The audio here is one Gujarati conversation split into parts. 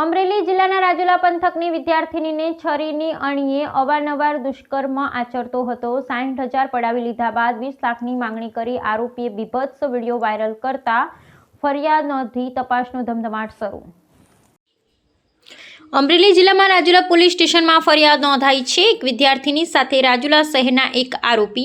અમરેલી જિલ્લાના રાજુલા પંથકની વિદ્યાર્થિનીને છરીની અણીએ અવારનવાર દુષ્કર્મ આચરતો હતો. સાઠ હજાર પડાવી લીધા બાદ વીસ લાખની માંગણી કરી આરોપીએ બીભત્સ વીડિયો વાયરલ કરતા ફરિયાદ નોંધી તપાસનો ધમધમાટ શરૂ અમરેલી જિલ્લામાં રાજુલા પોલીસ સ્ટેશનમાં ફરિયાદ નોંધાઈ છે. એક વિદ્યાર્થીની સાથે રાજુલા શહેરના એક આરોપી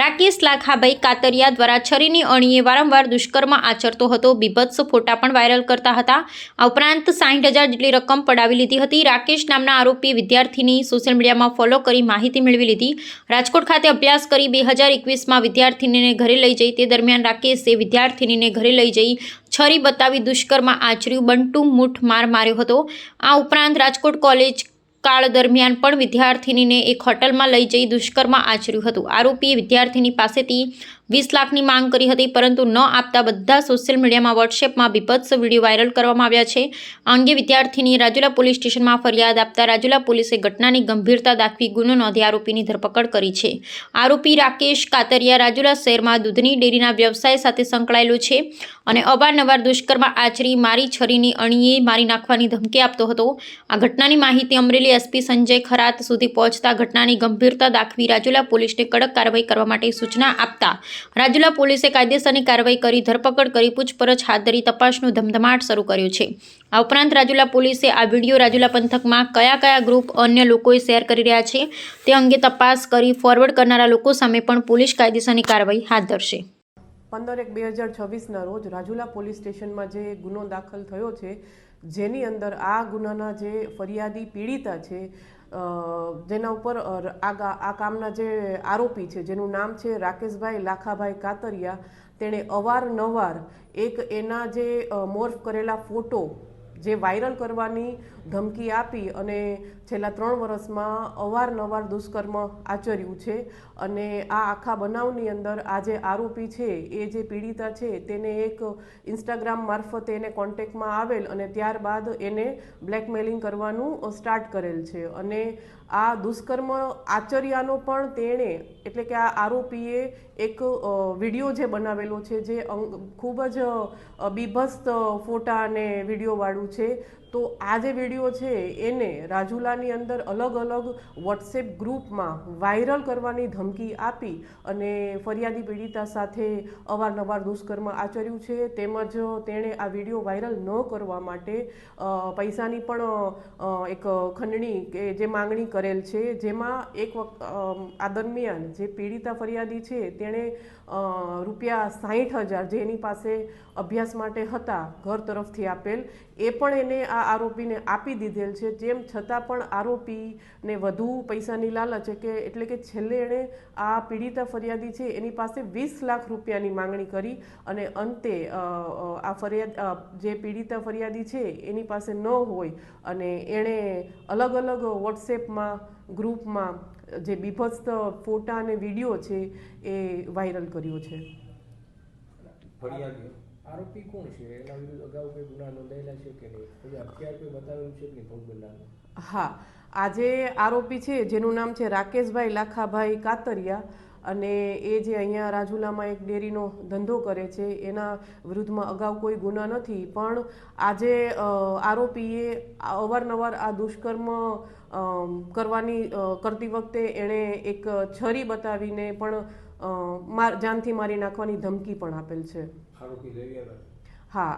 રાકેશ લાખાભાઈ કાતરિયા દ્વારા છરીની અણીએ વારંવાર દુષ્કર્મ આચરતો હતો. બીભત્સ ફોટા પણ વાયરલ કરતા હતા. આ ઉપરાંત સાઠ હજાર જેટલી રકમ પડાવી લીધી હતી. રાકેશ નામના આરોપી વિદ્યાર્થીની સોશિયલ મીડિયામાં ફોલો કરી માહિતી મેળવી લીધી. રાજકોટ ખાતે અભ્યાસ કરી બે હજાર એકવીસમાં વિદ્યાર્થીનીને ઘરે લઈ જઈ. તે દરમિયાન રાકેશે વિદ્યાર્થીનીને ઘરે લઈ જઈ છરી બતાવી દુષ્કર્મ આચર્યું. બંટુ મૂઠ માર માર્યો હતો. આ ઉપરાંત રાજકોટ કોલેજ કાળ દરમિયાન પણ વિદ્યાર્થિનીને એક હોટલમાં લઈ જઈ દુષ્કર્મ આચર્યું હતું. આરોપીએ વિદ્યાર્થીની પાસેથી વીસ લાખની માંગ કરી હતી, પરંતુ ન આપતા બધા સોશિયલ મીડિયામાં વોટ્સએપમાં બીભત્સ વીડિયો વાયરલ કરવામાં આવ્યા છે. આ અંગે વિદ્યાર્થીની રાજુલા પોલીસ સ્ટેશનમાં ફરિયાદ આપતા રાજુલા પોલીસે ઘટનાની ગંભીરતા દાખવી ગુનો નોંધી આરોપીની ધરપકડ કરી છે. આરોપી રાકેશ કાતરિયા રાજુલા શહેરમાં દૂધની ડેરીના વ્યવસાય સાથે સંકળાયેલો છે અને અવારનવાર દુષ્કર્મ આચરી મારી છરીની અણીએ મારી નાખવાની ધમકી આપતો હતો. આ ઘટનાની માહિતી અમરેલી એસપી સંજય ખરાત સુધી પહોંચતા ઘટનાની ગંભીરતા દાખવી રાજુલા પોલીસને કડક કાર્યવાહી કરવા માટે સૂચના આપતા રાજુલા પોલીસે કાયદેસરની કાર્યવાહી કરી, ધરપકડ કરી, પૂછપરછ હાથ ધરી તપાસનું ધમધમાટ શરૂ કર્યો છે. આ ઉપરાંત રાજુલા પોલીસે આ વીડિયો રાજુલા પંથકમાં કયા કયા ગ્રુપ અન્ય લોકોએ શેર કરી રહ્યા છે, તે અંગે તપાસ કરી ફોરવર્ડ કરનારા લોકો સામે પણ પોલીસ કાયદેસરની કાર્યવાહી હાથ ધરશે. પંદર એક બે હજાર છવ્વીસના રોજ રાજુલા પોલીસ સ્ટેશનમાં જે ગુનો દાખલ થયો છે, જેની અંદર આ ગુનાના જે ફરિયાદી પીડિતા છે જેના ઉપર આ કામના જે આરોપી છે, જેનું નામ છે રાકેશભાઈ લાખાભાઈ કાતરિયા, તેણે અવારનવાર એક એના જે મોર્ફ કરેલા ફોટો જે વાયરલ કરવાની ધમકી આપી અને છેલ્લા ત્રણ વર્ષમાં અવારનવાર દુષ્કર્મ આચર્યું છે. અને આ આખા બનાવની અંદર આ જે આરોપી છે, એ જે પીડિતા છે, તેને એક ઇન્સ્ટાગ્રામ મારફતે એને કોન્ટેક્ટમાં આવેલ અને ત્યારબાદ એને બ્લેકમેલિંગ કરવાનું સ્ટાર્ટ કરેલ છે. અને આ દુષ્કર્મ આચર્યાનો પણ તેણે, એટલે કે આ આરોપીએ એક વીડિયો જે બનાવેલો છે, જે ખૂબ જ બીભસ્ત ફોટા અને વિડીયોવાળું છે. તો આ જે વીડિયો છે, એને રાજુલાની અંદર અલગ અલગ વોટ્સએપ ગ્રુપમાં વાયરલ કરવાની ધમકી આપી અને ફરિયાદી પીડિતા સાથે અવારનવાર દુષ્કર્મ આચર્યું છે. તેમજ તેણે આ વીડિયો વાયરલ ન કરવા માટે પૈસાની પણ એક ખંડણી કે જે માંગણી કરેલ છે. જેમાં એક વખત આ દરમિયાન જે પીડિતા ફરિયાદી છે, તેણે રૂપિયા સાહીઠ હજાર જે એની પાસે અભ્યાસ માટે હતા, ઘર તરફથી આપેલ, એ પણ એને આ આરોપીને આપી દીધેલ છે. તેમ છતાં પણ આરોપીને વધુ પૈસાની લાલચ, કે એટલે કે છેલ્લે એણે આ પીડિતા ફરિયાદી છે એની પાસે વીસ લાખ રૂપિયાની માંગણી કરી અને અંતે આ ફરિયાદ જે પીડિતા ફરિયાદી છે એની પાસે ન હોય અને એણે અલગ અલગ વોટ્સએપમાં, ગ્રુપમાં જે બીભત્સ ફોટા અને વીડિયો છે એ વાયરલ કર્યો છે. ફરિયાદી આરોપી કોણ છે? એના વિરુદ્ધ અગાઉ કોઈ ગુના નોંધાયેલા છે કે નહીં? અત્યારે કોઈ બતાવેલું છે કે ભોગ બનનારનું હા. આજે આરોપી છે, જેનું નામ છે રાકેશભાઈ લાખાભાઈ કાતરિયા અને એ જે અહીંયા રાજુલામાં એક ડેરીનો ધંધો કરે છે, એના વિરુદ્ધમાં અગાઉ કોઈ ગુના નથી. પણ આજે આરોપીએ અવારનવાર આ દુષ્કર્મ કરવાની કરતી વખતે એણે એક છરી બતાવીને પણ જાનથી મારી નાખવાની ધમકી પણ આપેલ છે. આરોપી હતા હા